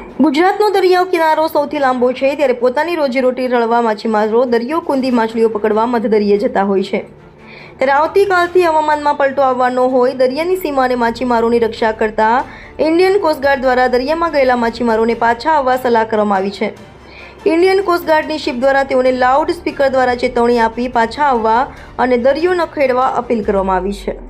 ગુજરાતનો દરિયાઓ કિનારો સૌથી લાંબો છે, ત્યારે પોતાની રોજીરોટી રળવા માછીમારો દરિયો કુંદી માછલીઓ પકડવા મધદરિયે જતા હોય છે. ત્યારે આવતીકાલથી હવામાનમાં પલટો આવવાનો હોય, દરિયાની સીમાને માછીમારોની રક્ષા કરતા ઇન્ડિયન કોસ્ટગાર્ડ દ્વારા દરિયામાં ગયેલા માછીમારોને પાછા આવવા સલાહ કરવામાં આવી છે. ઇન્ડિયન કોસ્ટગાર્ડની શિપ દ્વારા તેઓને લાઉડ સ્પીકર દ્વારા ચેતવણી આપી પાછા આવવા અને દરિયો ન ખેડવા અપીલ કરવામાં આવી છે.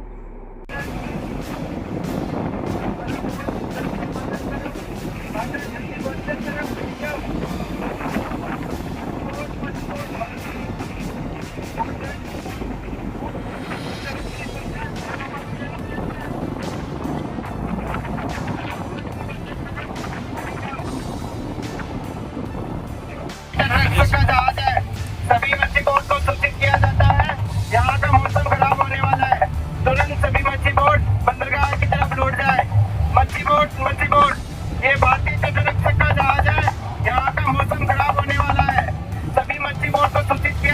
जहाज़ है। सभी को सूचित किया जाता है। यहाँ का मौसम खराब होने वाला है। तुरंत सभी मच्छी बोर्ड बंदरगाह की तरफ़ लौट जाए। मच्छी बोर्ड मच्छी बोर्ड ये भारतीय का जहाज़ है। यहाँ का मौसम खराब होने वाला है। सभी मच्छी बोर्ड को सूचित किया